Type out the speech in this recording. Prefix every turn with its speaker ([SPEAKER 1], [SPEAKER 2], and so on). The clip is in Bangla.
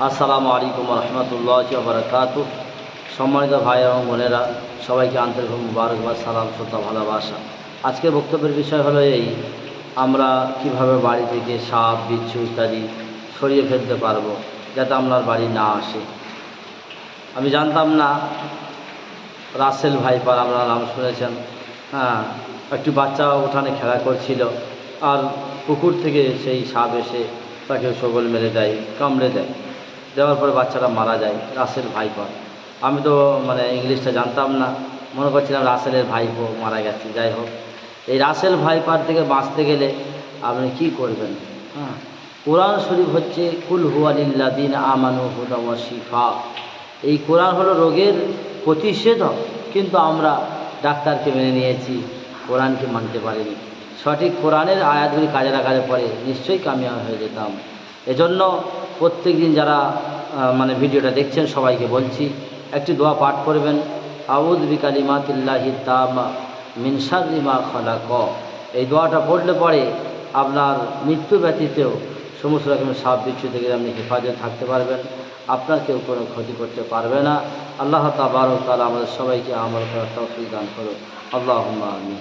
[SPEAKER 1] আসসালামু আলাইকুম রহমতুল্লাহ বারকাত সম্মানিত ভাই এবং বোনেরা, সবাইকে আন্তরিক মুবারকবাদ সালাম, শ্রদ্ধা, ভালোবাসা। আজকের বক্তব্যের বিষয় হলো এই, আমরা কীভাবে বাড়ি থেকে সাপ বিচ্ছু ইত্যাদি সরিয়ে ফেলতে পারব যাতে আপনার বাড়ি না আসে। আমি জানতাম না, রাসেল ভাইপার আপনার নাম শুনেছেন। হ্যাঁ একটি বাচ্চা উঠানে খেলা করছিল আর পুকুর থেকে সেই সাপ এসে তাকে সবল মেরে দেয়, কামড়ে দেয়। দেওয়ার পরে বাচ্চাটা মারা যায়, রাসেল ভাইপার আমি তো মানে ইংলিশটা জানতাম না। মনে করছিলাম রাসেলের ভাইপো মারা গেছে, যাই হোক। এই রাসেল ভাইপার থেকে বাঁচতে গেলে আপনি কি করবেন? হ্যাঁ? কোরআন শরীফ হচ্ছে, কুল হুয়ালিল্লাদিন আমানু হুদা শিফা। এই কোরআন হলো রোগের প্রতিষেধক, কিন্তু আমরা ডাক্তারকে মেনে নিয়েছি, কোরআনকে মানতে পারিনি। সঠিক কোরআনের আয়াতগুলি কাজে লাগালে পরে নিশ্চয়ই কামিয়াব হয়ে যেতাম। এজন্য প্রত্যেক দিন যারা মানে ভিডিওটা দেখছেন, সবাইকে বলছি, একটি দোয়া পাঠ করবেন। আউদ বিকালিমাতিল্লাহি তামা মিনসারিমা খলাক। এই দোয়াটা পড়লে পরে আপনার মৃত্যু ব্যতীতেও সমস্ত রকমের সাপ বিচ্ছু থেকে আপনি হেফাজত থাকতে পারবেন। আপনার কেউ কোনো ক্ষতি করতে পারবে না। আল্লাহ তাবারক তালা আমাদের সবাইকে আমল করার তৌফিক দান করো আল্লাহ আমি